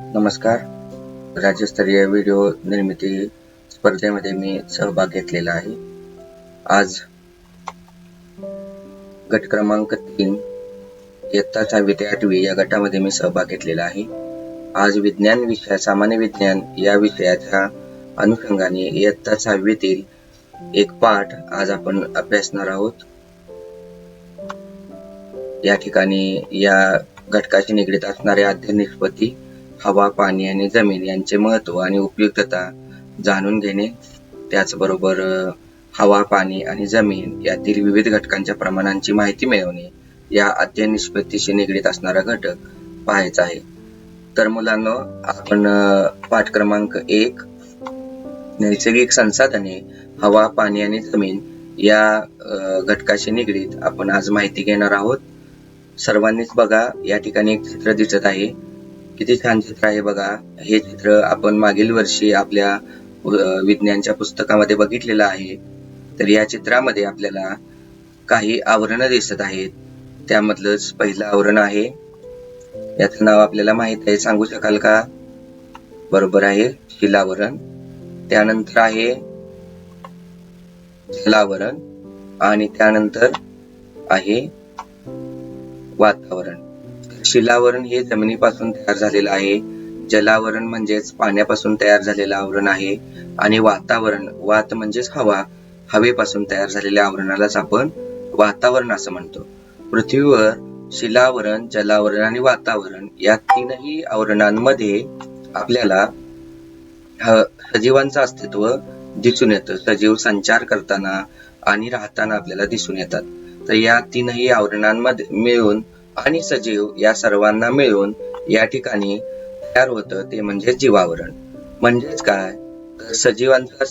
नमस्कार. राज्यस्तरीय व्हिडिओ निर्मिती स्पर्धेमध्ये मी सहभाग घेतलेला आहे. आज गट क्रमांक तीन इयत्ता सहावी ते आठवी या गटामध्ये मी सहभाग घेतलेला आहे. आज विज्ञान विषय सामान्य विज्ञान या विषयाच्या अनुषंगाने इयत्ता सहावीतील एक पाठ आज आपण अभ्यासणार आहोत. या ठिकाणी या घटकाशी निगडीत असणाऱ्या अध्ययन निष्पत्ती हवा पाणी आणि जमीन यांचे महत्त्व आणि उपयुक्तता जाणून घेणे. त्याचबरोबर हवा पाणी आणि जमीन यातील विविध घटकांच्या प्रमाणांची माहिती मिळवणे या अध्ययन निष्पत्तीशी निगडीत असणारा घटक पाहायचा आहे. तर मुलांनो आपण पाठ क्रमांक एक नैसर्गिक संसाधने हवा पाणी आणि जमीन या घटकाशी निगडीत आपण आज माहिती घेणार आहोत. सर्वांनीच बघा या ठिकाणी एक चित्र दिसत आहे. किती छान चित्र आहे बघा. हे चित्र आपण मागील वर्षी आपल्या विज्ञानच्या पुस्तकामध्ये बघितलेलं आहे. तर या चित्रामध्ये आपल्याला काही आवरणं दिसत आहेत. त्यामधलंच पहिलं आवरण आहे. याचं नाव आपल्याला माहीत आहे. सांगू शकाल का? बरोबर आहे. शिलावरण त्यानंतर आहे जलावरण आणि त्यानंतर आहे वातावरण. शिलावरण हे जमिनीपासून तयार झालेलं आहे. जलावरण म्हणजेच पाण्यापासून तयार झालेलं आवरण आहे. आणि वातावरण वात म्हणजेच हवा हवेपासून तयार झालेल्या आवरणालाच आपण वातावरण असं म्हणतो. पृथ्वीवर शिलावरण जलावरण आणि वातावरण या तीनही आवरणांमध्ये आपल्याला ह- सजीवांचं अस्तित्व दिसून येतं. सजीव संचार करताना आणि राहताना आपल्याला दिसून येतात. तर या तीनही आवरणांमध्ये मिळून आणि सजीव या सर्वांना मिळून या ठिकाणी तयार होतं ते म्हणजे जीवावरण. म्हणजेच काय? तर सजीवांचं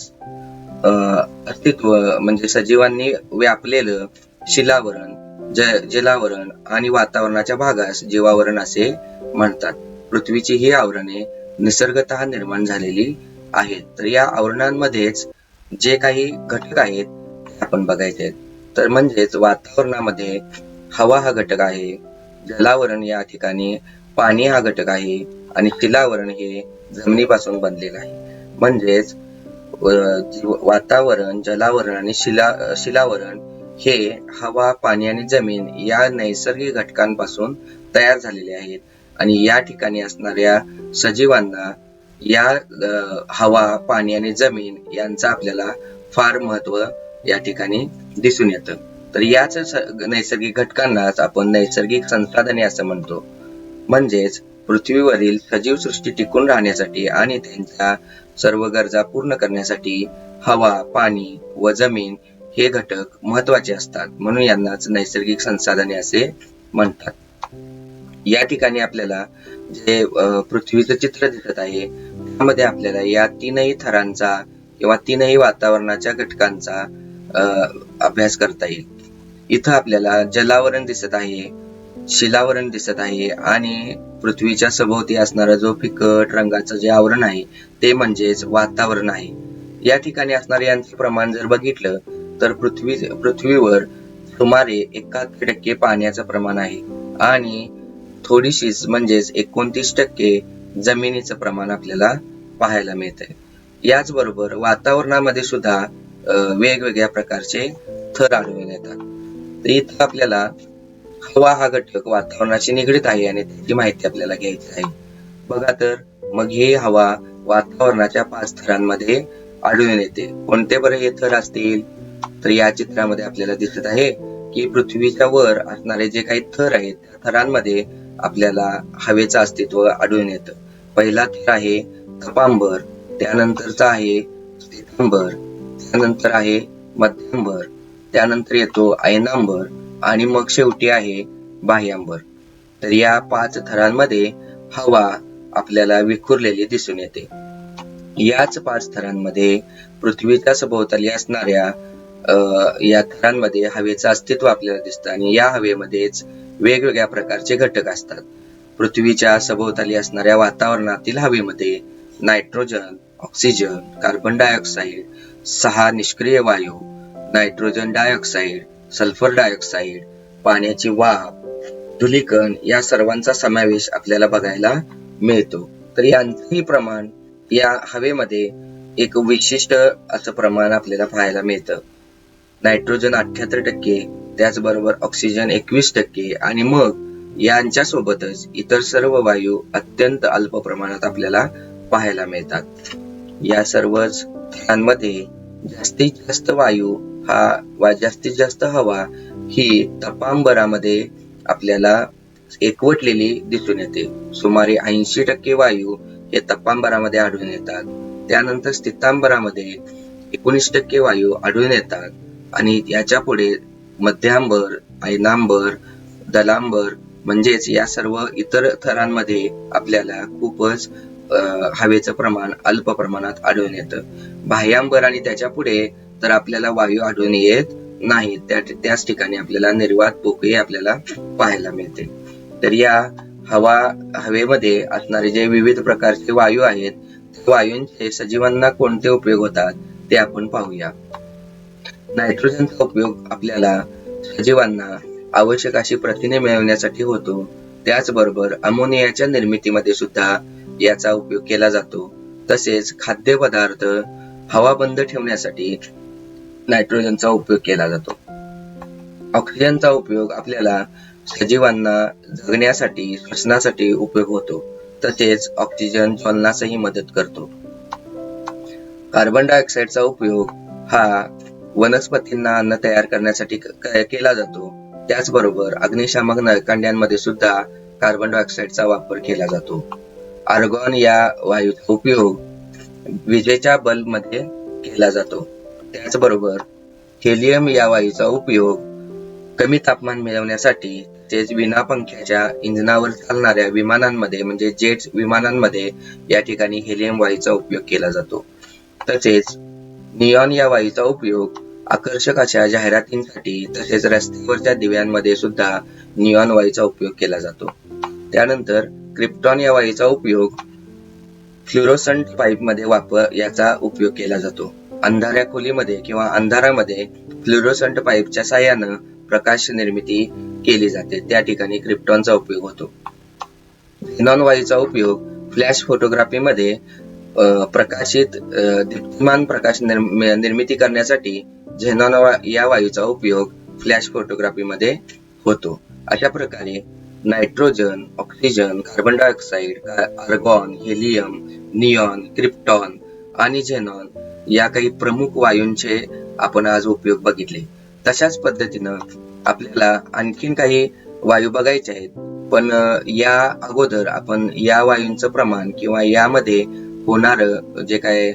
अं, अस्तित्व म्हणजे सजीवांनी व्यापलेलं शिलावरण ज जलावरण आणि वातावरणाच्या भागास जीवावरण असे म्हणतात. पृथ्वीची ही आवरणे निसर्गत निर्माण झालेली आहेत. तर या आवरणांमध्येच जे काही घटक आहेत ते आपण बघायचे आहेत तर म्हणजेच वातावरणामध्ये हवा हा घटक आहे जलावरण या ठिकाणी पाणी हा घटक आहे आणि शिलावरण हे जमिनीपासून बनलेलं आहे. म्हणजेच वातावरण जलावरण आणि शिला शिलावरण हे हवा पाणी आणि जमीन या नैसर्गिक घटकांपासून तयार झालेले आहेत. आणि या ठिकाणी असणाऱ्या सजीवांना या हवा पाणी आणि जमीन यांचं आपल्याला फार महत्त्व या ठिकाणी दिसून येतं. तर याच नैसर्गिक घटकांनाच आपण नैसर्गिक संसाधने असं म्हणतो. म्हणजेच पृथ्वीवरील सजीव सृष्टी टिकून राहण्यासाठी आणि त्यांच्या सर्व गरजा पूर्ण करण्यासाठी हवा पाणी व जमीन हे घटक महत्त्वाचे असतात. म्हणून यांनाच नैसर्गिक संसाधने असे म्हणतात. या ठिकाणी आपल्याला जे पृथ्वीचं चित्र दिसत आहे त्यामध्ये आपल्याला या तीनही थरांचा किंवा तीनही वातावरणाच्या घटकांचा अभ्यास करता येईल. इथं आपल्याला जलावरण दिसत आहे शिलावरण दिसत आहे आणि पृथ्वीच्या सभोवती असणारा जो फिकट रंगाचं जे आवरण आहे ते म्हणजेच वातावरण आहे. या ठिकाणी असणारे यांचं प्रमाण जर बघितलं तर पृथ्वी पृथ्वीवर सुमारे एकाहत्तर टक्के पाण्याचं प्रमाण आहे आणि थोडीशीच म्हणजेच एकोणतीस टक्के जमिनीचं प्रमाण आपल्याला पाहायला मिळतंय. याचबरोबर वातावरणामध्ये सुद्धा अ, वेगवेगळ्या प्रकारचे थर आढळून येतात. तर इथं आपल्याला हवा हा घटक वातावरणाशी निगडीत आहे आणि त्याची माहिती आपल्याला घ्यायची आहे. बघा तर मग ही हवा वातावरणाच्या पाच थरांमध्ये आढळून येते. कोणते बरे हे थर असतील? तर या चित्रामध्ये आपल्याला दिसत आहे की पृथ्वीच्या वर असणारे जे काही थर आहेत त्या थरांमध्ये आपल्याला हवेचं अस्तित्व आढळून येतं. पहिला थर आहे तपांबर त्यानंतरचा आहे स्थितांबर त्यानंतर आहे मध्यंबर त्यानंतर येतो अयनांबर आणि मग शेवटी आहे बाह्यांबर. तर या पाच थरांमध्ये हवा आपल्याला विखुरलेली दिसून येते. याच पाच थरांमध्ये पृथ्वीच्या सभोवताली असणाऱ्या या थरांमध्ये हवेचं अस्तित्व आपल्याला दिसतं आणि या हवेमध्येच वेगवेगळ्या प्रकारचे घटक असतात. पृथ्वीच्या सभोवताली असणाऱ्या वातावरणातील हवेमध्ये नायट्रोजन ऑक्सिजन कार्बन डायऑक्साईड सहा निष्क्रिय वायू नायट्रोजन डायऑक्साईड सल्फर डायऑक्साईड पाण्याची वाफ धुलीकण या सर्वांचा समावेश आपल्याला बघायला मिळतो. तर यांचंही प्रमाण या हवेमध्ये एक विशिष्ट असं प्रमाण आपल्याला पाहायला मिळतं. नायट्रोजन अठ्याहत्तर टक्के त्याचबरोबर ऑक्सिजन एकवीस टक्के आणि मग यांच्या सोबतच इतर सर्व वायू अत्यंत अल्प प्रमाणात आपल्याला पाहायला मिळतात. या सर्वच थरांमध्ये जास्तीत जास्त वायू हा वा जास्तीत जास्त हवा ही तपांबरामध्ये आपल्याला एकवटलेली दिसून येते. सुमारे ऐंशी टक्के वायू हे तपांबरामध्ये आढळून येतात. त्यानंतर स्थितांबरामध्ये एकोणीस टक्के वायू आढळून येतात आणि याच्यापुढे मध्यांबर ऐनांबर दलांबर म्हणजेच या सर्व इतर थरांमध्ये आपल्याला खूपच हवेचं प्रमाण अल्प प्रमाणात आढळून येतं. बाह्यांबर आणि त्याच्या पुढे तर आपल्याला वायू आढळून येत नाही. त्याच ठिकाणी आपल्याला निर्वात पोकळी आपल्याला पाहायला मिळते. तर या हवा हवेमध्ये असणारे जे विविध प्रकारचे वायू आहेत वायूंचे सजीवांना कोणते उपयोग होतात ते आपण पाहूया. नायट्रोजनचा उपयोग आपल्याला सजीवांना आवश्यक अशी प्रथिने मिळवण्यासाठी होतो. त्याचबरोबर अमोनियाच्या निर्मितीमध्ये सुद्धा याचा उपयोग केला जातो. तसेच खाद्यपदार्थ हवा बंद ठेवण्यासाठी नायट्रोजनचा उपयोग केला जातो. ऑक्सिजनचा उपयोग आपल्याला सजीवांना जगण्यासाठी श्वसनासाठी उपयोग होतो. तसेच ऑक्सिजन ज्वलनासही मदत करतो. कार्बन डायऑक्साईडचा उपयोग हा वनस्पतींना अन्न तयार करण्यासाठी केला जातो. त्याचबरोबर अग्निशामक नळकांड्यांमध्ये सुद्धा कार्बन डायऑक्साईडचा वापर केला जातो. आर्गॉन या वायूचा उपयोग विजेच्या बल्बमध्ये केला जातो. त्याचबरोबर हेलियम या वायूचा उपयोग कमी तापमान मिळवण्यासाठी तेच विना पंख्याच्या इंधनावर चालणाऱ्या विमानांमध्ये म्हणजे जेट विमानांमध्ये या ठिकाणी हेलियम वायूचा उपयोग केला जातो. तसेच निऑन या वायूचा उपयोग आकर्षक अशा जाहिरातींसाठी तसेच रस्त्यावरच्या दिव्यांमध्ये सुद्धा निऑन वायूचा उपयोग केला जातो. त्यानंतर क्रिप्टॉन या वायूचा उपयोग फ्लुरोसंट पाईपमध्ये वापर याचा उपयोग केला जातो. अंधाऱ्या खोलीमध्ये किंवा अंधारामध्ये फ्लुरोसंट पाईपच्या साह्यानं प्रकाश निर्मिती केली जाते. त्या ठिकाणी क्रिप्टॉनचा उपयोग होतो. झेनॉन वायूचा उपयोग फ्लॅश फोटोग्राफीमध्ये प्रकाशित दीप्तिमान प्रकाश निर्म- निर्मिती करण्यासाठी झेनॉन या वायूचा उपयोग फ्लॅश फोटोग्राफीमध्ये होतो. अशा प्रकारे nitrogen oxygen carbon dioxide argon helium neon krypton आणि झेनॉन या काही प्रमुख वायूंचे आपण आज उपयोग बघितले. तशाच पद्धतीनं आपल्याला आणखीन काही वायू बघायचे आहेत. पण या अगोदर आपण या वायूंचं प्रमाण किंवा यामध्ये होणार जे काय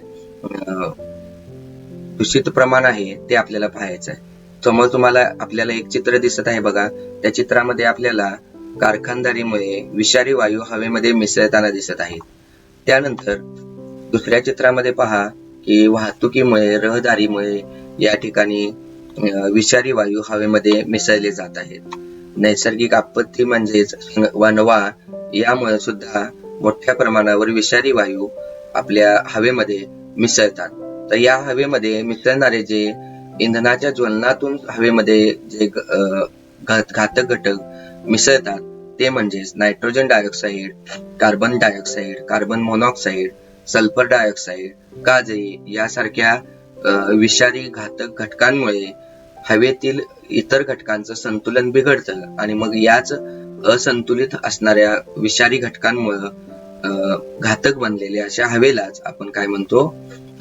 दूषित प्रमाण आहे ते आपल्याला पाहायचं आहे समोर तुम्हाला आपल्याला एक चित्र दिसत आहे बघा. त्या चित्रामध्ये आपल्याला कारखानदारीमुळे विषारी वायू हवेमध्ये मिसळताना दिसत आहेत. त्यानंतर दुसऱ्या चित्रामध्ये पहा. की वाहतुकीमुळे रहदारीमुळे या ठिकाणी विषारी वायू हवेमध्ये मिसळले जात आहेत. नैसर्गिक आपत्ती म्हणजेच वनवा यामुळे सुद्धा मोठ्या प्रमाणावर विषारी वायू आपल्या हवेमध्ये मिसळतात. तर या हवेमध्ये मिसळणारे जे इंधनाच्या ज्वलनातून हवेमध्ये जे घातक घटक मिसळतात ते म्हणजेच nitrogen dioxide carbon dioxide carbon monoxide sulphur dioxide काजळी यासारख्या विषारी घातक घटकांमुळे हवेतील इतर घटकांचं संतुलन बिघडतं आणि मग याच असंतुलित असणाऱ्या विषारी घटकांमुळे घातक बनलेल्या अशा हवेलाच आपण काय म्हणतो?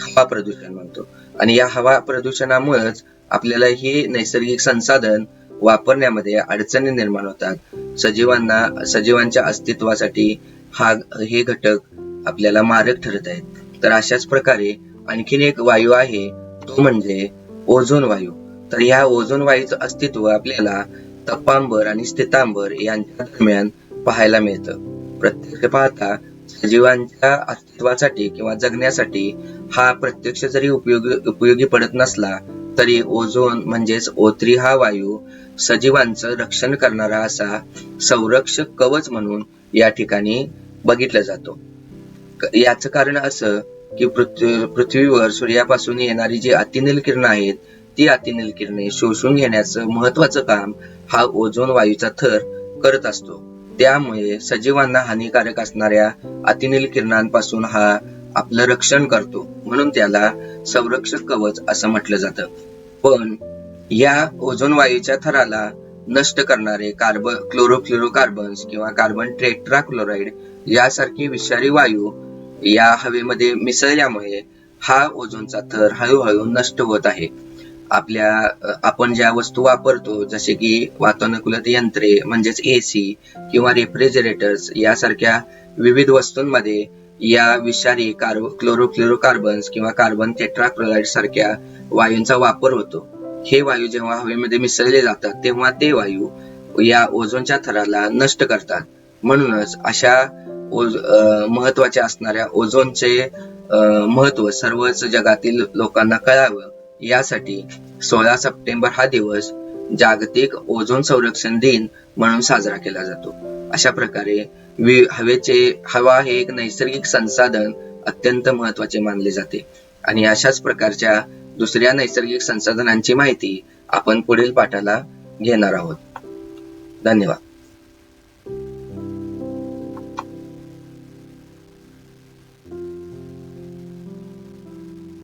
हवा प्रदूषण म्हणतो. आणि या हवा प्रदूषणामुळेच आपल्याला ही नैसर्गिक संसाधन वापरण्यामध्ये अडचणी निर्माण होतात. सजीवांना सजीवांच्या अस्तित्वासाठी हा हे घटक आपल्याला मारक ठरत आहेत. तर अशाच प्रकारे आणखीन एक वायू आहे तो म्हणजे ओझोन वायू. तर ह्या ओझोन वायूचं अस्तित्व आपल्याला तपांबर आणि स्थितांबर यांच्या दरम्यान पाहायला मिळतं. प्रत्यक्ष पाहता सजीवांच्या अस्तित्वासाठी किंवा जगण्यासाठी हा प्रत्यक्ष जरी उपयोगी उपयोगी पडत नसला तरी ओझोन म्हणजेच ओत्री हा वायू सजीवांचं रक्षण करणारा असा संरक्षक कवच म्हणून या ठिकाणी बघितला जातो. याचं कारण असं की पृथ्वी पृथ्वीवर सूर्यापासून येणारी जी अतिनील किरणं आहेत ती अतिनील किरणे शोषून घेण्याचं महत्वाचं काम हा ओझोन वायूचा थर करत असतो. त्यामुळे सजीवांना हानिकारक असणाऱ्या अतिनील किरणांपासून हा आपलं रक्षण करतो म्हणून त्याला संरक्षक कवच असं म्हटलं जातं. पण या ओझोन वायूच्या थराला नष्ट करणारे कार्बन क्लोरोफ्लोरोकार्बन्स किंवा कार्बन ट्रेट्राक्लोराईड यासारखी विषारी वायू या हवेमध्ये मिसळल्यामुळे हा ओझोनचा थर हळूहळू नष्ट होत आहे. आपल्या आपण ज्या वस्तू वापरतो जसे की वातानुकूलित यंत्रे म्हणजेच एसी किंवा रेफ्रिजरेटर्स यासारख्या विविध वस्तूंमध्ये या विषारी कार्ब क्लोरोफ्लोरोकार्बन्स किंवा कार्बन टेट्राक्लोराईड सारख्या वायूंचा वापर होतो. हे वायू जेव्हा हवेमध्ये मिसळले जातात तेव्हा ते वायू या ओझोनच्या थराला नष्ट करतात. म्हणूनच अशा ओझ महत्त्वाच्या असणाऱ्या ओझोनचे महत्त्व सर्वच जगातील लोकांना कळावं. यासाठी सोळा सप्टेंबर हा दिवस जागतिक ओझोन संरक्षण दिन म्हणून साजरा केला जातो. अशा प्रकारे हवेचे हवा हे एक नैसर्गिक संसाधन अत्यंत महत्त्वाचे मानले जाते. आणि अशाच प्रकारच्या दुसऱ्या नैसर्गिक संसाधनांची माहिती आपण पुढील पाठाला घेणार आहोत. धन्यवाद.